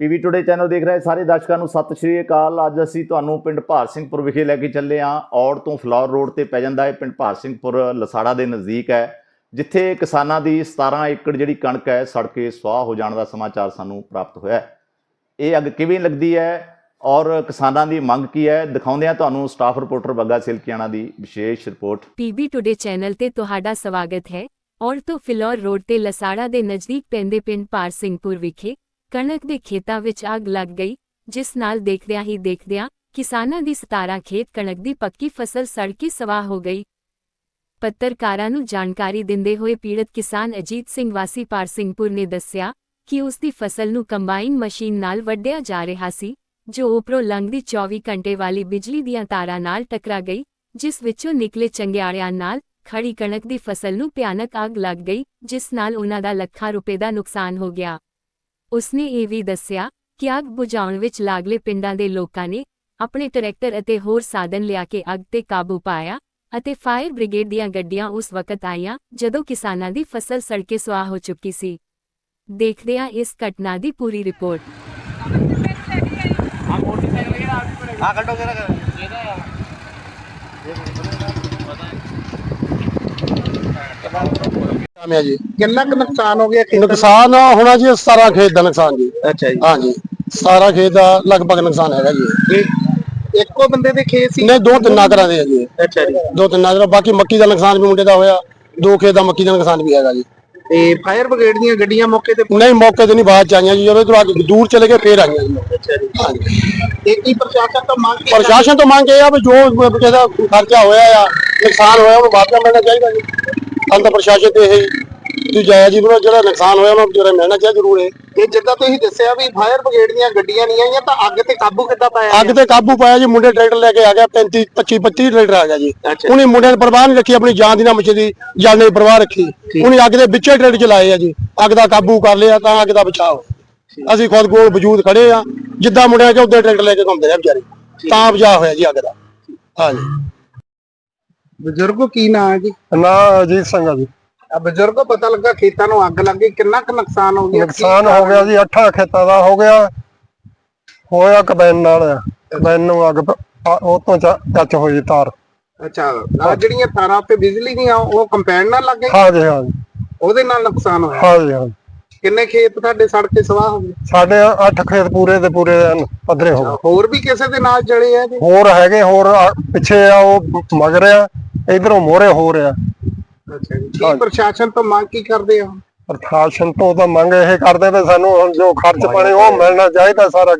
PV today channel ਦੇਖ ਰਹੇ ਸਾਰੇ ਦਰਸ਼ਕਾਂ ਨੂੰ ਸਤਿ ਸ਼੍ਰੀ ਅਕਾਲ। ਅੱਜ ਅਸੀਂ ਤੁਹਾਨੂੰ ਪਿੰਡ ਭਾਰ ਸਿੰਘਪੁਰ ਵਿਖੇ ਲੈ ਕੇ ਚੱਲੇ ਹਾਂ। ਔੜ ਤੋਂ ਫਲੌਰ ਰੋਡ ਤੇ ਪੈ ਜਾਂਦਾ ਹੈ ਪਿੰਡ ਭਾਰ ਸਿੰਘਪੁਰ, ਲਸਾੜਾ ਦੇ ਨਜ਼ਦੀਕ ਹੈ, ਜਿੱਥੇ ਕਿਸਾਨਾਂ ਦੀ 17 ਏਕੜ ਜਿਹੜੀ ਕਣਕ ਹੈ, ਸੜ ਕੇ ਸੁਆਹ ਹੋ ਜਾਣ ਦਾ ਸਮਾਚਾਰ ਸਾਨੂੰ ਪ੍ਰਾਪਤ ਹੋਇਆ ਹੈ। ਇਹ ਅੱਗ ਕਿਵੇਂ ਲੱਗਦੀ ਹੈ ਔਰ ਕਿਸਾਨਾਂ ਦੀ ਮੰਗ ਕੀ ਹੈ? ਦਿਖਾਉਂਦੇ ਹਾਂ ਤੁਹਾਨੂੰ ਸਟਾਫ ਰਿਪੋਰਟਰ ਬੱਗਾ ਸਿਲਕੀਆਣਾ ਦੀ ਵਿਸ਼ੇਸ਼ ਰਿਪੋਰਟ। ਪੀਬੀ ਟੁਡੇ ਚੈਨਲ ਤੇ ਤੁਹਾਡਾ ਸਵਾਗਤ ਹੈ। ਔਰ ਤੋਂ ਫਿਲੌਰ ਰੋਡ ਤੇ ਲਸਾੜਾ ਦੇ ਨਜ਼ਦੀਕ ਪੈਂਦੇ ਪਿੰਡ ਪਾਰ ਸਿੰਘਪੁਰ ਵਿਖੇ। ਕਣਕ ਦੇ ਖੇਤਾਂ ਵਿੱਚ ਅੱਗ ਲੱਗ ਗਈ, ਜਿਸ ਨਾਲ ਦੇਖਦਿਆਂ ਹੀ ਦੇਖਦਿਆਂ ਕਿਸਾਨਾਂ ਦੀ 17 ਖੇਤ ਕਣਕ ਦੀ ਪੱਕੀ ਫਸਲ ਸੜ ਕੇ ਸਵਾਹ ਹੋ ਗਈ। ਪੱਤਰਕਾਰਾਂ ਨੂੰ ਜਾਣਕਾਰੀ ਦਿੰਦੇ ਹੋਏ ਪੀੜਤ ਕਿਸਾਨ ਅਜੀਤ ਸਿੰਘ ਵਾਸੀ ਪਾਰ ਸਿੰਘਪੁਰ ਨੇ ਦੱਸਿਆ ਕਿ ਉਸ ਦੀ ਫਸਲ ਨੂੰ ਕੰਬਾਈਨ ਮਸ਼ੀਨ ਨਾਲ ਵੱਢਿਆ ਜਾ ਰਿਹਾ ਸੀ, ਜੋ ਉਪਰੋਂ ਲੰਘਦੀ 24 ਘੰਟੇ ਵਾਲੀ ਬਿਜਲੀ ਦੀਆਂ ਤਾਰਾਂ ਨਾਲ ਟਕਰਾ ਗਈ, ਜਿਸ ਵਿੱਚੋਂ ਨਿਕਲੇ ਚੰਗਿਆੜਿਆਂ ਨਾਲ ਖੜੀ ਕਣਕ ਦੀ ਫਸਲ ਨੂੰ ਭਿਆਨਕ ਅੱਗ ਲੱਗ ਗਈ, ਜਿਸ ਨਾਲ ਉਹਨਾਂ ਦਾ ਲੱਖਾਂ ਰੁਪਏ ਦਾ ਨੁਕਸਾਨ ਹੋ ਗਿਆ। ਉਸਨੇ ਇਹ ਵੀ ਦੱਸਿਆ ਕਿ ਅੱਗ ਬੁਝਾਉਣ ਵਿੱਚ ਲਾਗਲੇ ਪਿੰਡਾਂ ਦੇ ਲੋਕਾਂ ਨੇ ਆਪਣੇ ਟਰੈਕਟਰ ਅਤੇ ਹੋਰ ਸਾਧਨ ਲਿਆ ਕੇ ਅੱਗ ਤੇ ਕਾਬੂ ਪਾਇਆ ਅਤੇ ਫਾਇਰ ਬ੍ਰਿਗੇਡ ਦੀਆਂ ਗੱਡੀਆਂ ਉਸ ਵਕਤ ਆਈਆਂ ਜਦੋਂ ਕਿਸਾਨਾਂ ਦੀ ਫਸਲ ਸੜ ਕੇ ਸੁਆਹ ਹੋ ਚੁੱਕੀ ਸੀ। ਦੇਖਦੇ ਹਾਂ ਇਸ ਘਟਨਾ ਦੀ ਪੂਰੀ ਰਿਪੋਰਟ। ਨਾਮ ਹੈ ਜੀ? ਕਿੰਨਾ ਕੁ ਨੁਕਸਾਨ ਹੋ ਗਿਆ ਖੇਤਾਂ ਦਾ? ਨੁਕਸਾਨ ਹੋਣਾ ਜੀ 17 ਖੇਤ ਦਾ ਨੁਕਸਾਨ ਜੀ। ਅੱਛਾ ਜੀ। ਹਾਂਜੀ। 17 ਖੇਤ ਦਾ ਲਗਭਗ ਨੁਕਸਾਨ ਹੈਗਾ ਜੀ। ਇੱਕੋ ਬੰਦੇ ਦੇ ਖੇਤ ਸੀ? ਨਹੀਂ ਦੋ ਤਿੰਨ ਨਾਗਰਾਂ ਦੇ ਆ ਜੀ। ਅੱਛਾ ਜੀ। ਦੋ ਤਿੰਨ ਨਾਗਰਾਂ ਬਾਕੀ ਮੱਕੀ ਦਾ ਨੁਕਸਾਨ ਵੀ ਮੁੰਡੇ ਦਾ ਹੋਇਆ ਦੋ ਖੇਤ ਦਾ ਮੱਕੀ ਦਾ ਨੁਕਸਾਨ ਵੀ ਹੈਗਾ ਜੀ। ਤੇ ਫਾਇਰ ਬ੍ਰਿਗੇਡ ਦੀਆਂ ਗੱਡੀਆਂ ਮੌਕੇ ਤੇ ਨਹੀਂ ਮੌਕੇ ਤੇ ਨਹੀਂ ਬਾਅਦ ਚ ਆਈਆਂ ਜੀ। ਜਦੋਂ ਤੋਂ ਅੱਗੇ ਦੂਰ ਚਲੇ ਗਏ ਫੇਰ ਆਈਆਂ ਜੀ। ਅੱਛਾ ਜੀ। ਹਾਂਜੀ। ਇਹ ਕੀ ਪ੍ਰਸ਼ਾਸਨ ਤੋਂ ਮੰਗ ਕੀ ਪ੍ਰਸ਼ਾਸਨ ਤੋਂ ਮੰਗ ਇਹ ਆ ਵੀ ਜੋ ਕਿਸੇ ਦਾ ਖਰਚਾ ਹੋਇਆ ਆ ਨੁਕਸਾਨ ਹੋਇਆ ਉਹਨੂੰ ਵਾਪਸ ਮਿਲਣਾ ਚਾਹੀਦਾ ਜੀ। ਸਾਨੂੰ ਤਾਂ ਪ੍ਰਸ਼ਾਸਨ ਤੇ ਇਹ ਜੀ ਜਾਇਆ ਜੀ ਉਹਨੂੰ ਜਿਹੜਾ ਨੁਕਸਾਨ ਹੋਇਆ ਉਹਨੂੰ ਜਿਹੜਾ ਮਿਲਣਾ ਚਾਹੀਦਾ ਜ਼ਰੂਰ ਹੈ। ਇਹ ਜਿੱਦਾਂ ਤੁਸੀਂ ਦੱਸਿਆ ਵੀ ਫਾਇਰ ਬ੍ਰਿਗੇਡ ਦੀਆਂ ਗੱਡੀਆਂ ਨਹੀਂ ਆਈਆਂ ਤਾਂ ਅੱਗ ਤੇ ਕਾਬੂ ਕਿੱਦਾਂ ਪਾਇਆ ਅੱਗ ਤੇ ਕਾਬੂ ਪਾਇਆ ਜੀ ਮੁੰਡੇ ਟਰੈਕਟਰ ਲੈ ਕੇ ਆ ਗਿਆ 35 25 25 ਟਰੈਕਟਰ ਆ ਗਿਆ ਜੀ। ਉਹਨੇ ਮੁੰਡਿਆਂ ਨੇ ਪਰਵਾਹ ਨਹੀਂ ਰੱਖੀ ਆਪਣੀ ਜਾਨ ਦੀ ਨਾ ਮੱਛੀ ਦੀ ਜਾਨ ਦੀ ਪਰਵਾਹ ਰੱਖੀ। ਉਹਨੇ ਅੱਗ ਦੇ ਵਿੱਚੇ ਟਰੈਕਟਰ ਚਲਾਏ ਆ ਜੀ। ਅੱਗ ਦਾ ਕਾਬੂ ਕਰ ਲਿਆ ਤਾਂ ਅੱਗ ਦਾ ਹੋਇਆ ਅਸੀਂ ਖੁਦ ਕੋਲ ਵਜੂਦ ਖੜੇ ਆ ਜਿੱਦਾਂ ਮੁੰਡਿਆਂ ਚ ਉਦੋਂ ਟਰੈਕਟਰ ਲੈ ਕੇ ਘੁੰਮਦੇ ਰਹੇ ਵਿਚਾਰੇ। ਤਾਂ ਬਚਾਅ ਹੋਇਆ ਜੀ ਅੱਗ ਦਾ। ਹਾਂਜੀ। ਬਜ਼ੁਰਗੋ ਕੀ ਨਾਂ ਹੈ ਜੀ? ਨਾ ਅਜੀਤ ਸਿੰਘ ਆ ਜੀ। ਆ ਬਜ਼ੁਰਗੋ ਪਤਾ ਲੱਗਾ ਖੇਤਾਂ ਨੂੰ ਅੱਗ ਲੱਗੀ ਕਿੰਨਾ ਕੁ ਨੁਕਸਾਨ ਹੋ ਗਿਆ? ਨੁਕਸਾਨ ਹੋ ਗਿਆ ਜੀ ਅੱਠਾਂ ਖੇਤਾਂ ਦਾ ਹੋ ਗਿਆ। ਹੋਇਆ ਕਬੈਨ ਨਾਲ ਕਬੈਨ ਨੂੰ ਅੱਗ ਪ- ਆ- ਉਹ ਤੋਂ ਟੱਚ ਹੋਈ ਤਾਰ। ਅੱਛਾ ਆ ਜਿਹੜੀਆਂ ਤਾਰਾਂ ਤੇ ਬਿਜਲੀ ਦੀਆਂ ਉਹ ਕੰਪੈਨ ਨਾਲ ਲੱਗ ਗਈ ਹਾਂਜੀ ਹਾਂਜੀ ਉਹਦੇ ਨਾਲ ਨੁਕਸਾਨ ਹੋਇਆ? ਹਾਂਜੀ ਹਾਂਜੀ ਕਿੰਨੇ ਖੇਤ ਤੁਹਾਡੇ ਸੜ ਕੇ ਸਵਾਹ ਹੋ ਗਏ? ਸਾਡੇ ਅੱਠ ਖੇਤ ਪੂਰੇ ਦੇ ਪੂਰੇ ਐਨ ਪੱਧਰੇ ਹੋ ਗਏ। ਹੋਰ ਵੀ ਕਿਸੇ ਦੇ ਨਾਲ ਜੜੇ ਆ ਜੀ? ਹੋਰ ਹੈਗੇ ਹੋਰ ਆ- ਪਿੱਛੇ ਆ ਉਹ ਮਗਰ ਆ। ਇਧਰੋਂ ਮੋਰੇ ਹੋ ਰਿਹਾ। ਅੱਛਾ ਜੀ। ਕੀ ਪ੍ਰਸ਼ਾਸਨ ਤੋਂ ਮੰਗ ਕੀ ਕਰਦੇ ਹੋ? ਪ੍ਰਸ਼ਾਸਨ ਤੋਂ ਤਾਂ ਮੰਗ ਇਹ ਕਰਦੇ ਵੀ ਸਾਨੂੰ ਹੁਣ ਜੋ ਖਰਚ ਪਾਣੀ ਉਹ ਮਿਲਣਾ ਚਾਹੀਦਾ ਸਾਰਾ।